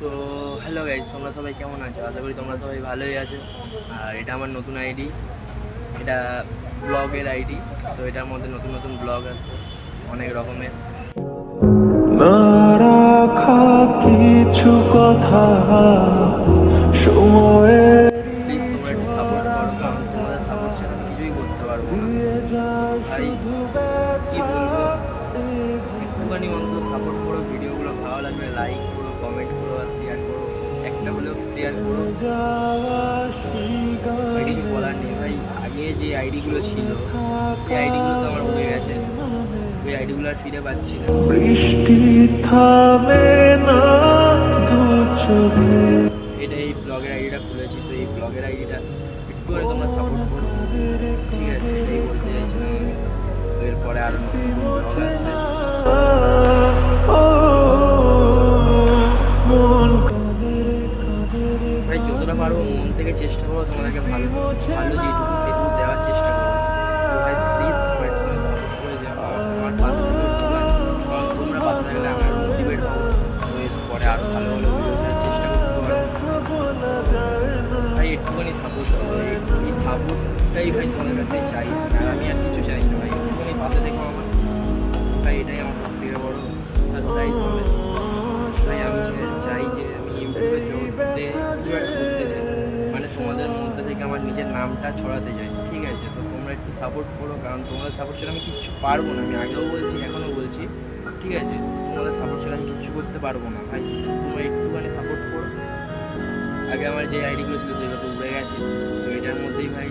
তো hello guys তোমরা সবাই কেমন আছো? আশা করি তোমরা সবাই ভালোই আছো। আর এটা আমার নতুন আইডি এটা ব্লগের আইডি তো এটার মধ্যে নতুন নতুন ব্লগ আছে অনেক রকমের। কিছু কথা সময়ে তোমরা একটু সাপোর্ট করো কারণ তোমাদের সাপোর্ট ছাড়া কিছুই করতে পারব ভাই কি বলব? একটুখানি অন্তত সাপোর্ট করো ভিডিওগুলো ভালো লাগবে লাইক করো কমেন্ট করো আর শেয়ার করো। একটা হলেও শেয়ার করো। কিছু বলার নেই। ভাই আগে যে আইডিগুলো ছিল সেই আইডিগুলো তো আমার উড়ে গেছে। ওই আইডিগুলো আর ফিরে পাচ্ছি না। বৃষ্টি থামে না দু চোখে। এটা এই ব্লগের আইডিটা খুলেছি তো এই ব্লগের আইডিটা একটু করে তোমরা সাপোর্ট যতটা পারব মন থেকে চেষ্টা করো, তোমাদেরকে ভালো ভালো দেওয়ার চেষ্টা করো। তো ভাই প্লিজ তোমরা একটু সাপোর্ট করে যাও আমার পাশে একটুখানি। চাই। আমি আর কিছু চাই না আমার। ভাই, এটাই আমার সব থেকে বড় সারপ্রাইজ হবে। নামটা ছড়াতে চাই, ঠিক আছে? তো তোমরা একটু সাপোর্ট করো, কারণ তোমাদের সাপোর্ট ছাড়া আমি কিচ্ছু পারব না। আমি আগেও বলছি, এখনও বলছি। ঠিক আছে? তোমাদের সাপোর্ট ছাড়া আমি কিচ্ছু করতে পারব না, ভাই। তোমরা একটুখানি সাপোর্ট করো। আগে আমার যে আইডিগুলো ছিল সেগুলো তো উড়ে গেছে। তো এটার মধ্যেই ভাই,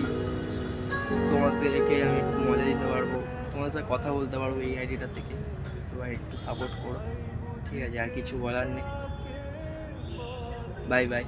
তোমাদেরকে আমি একটু মজা দিতে পারব। তোমাদের সাথে কথা বলতে পারব এই আইডিটা থেকে। তো ভাই, একটু সাপোর্ট করো। ঠিক আছে? আর কিছু বলার নেই। Bye bye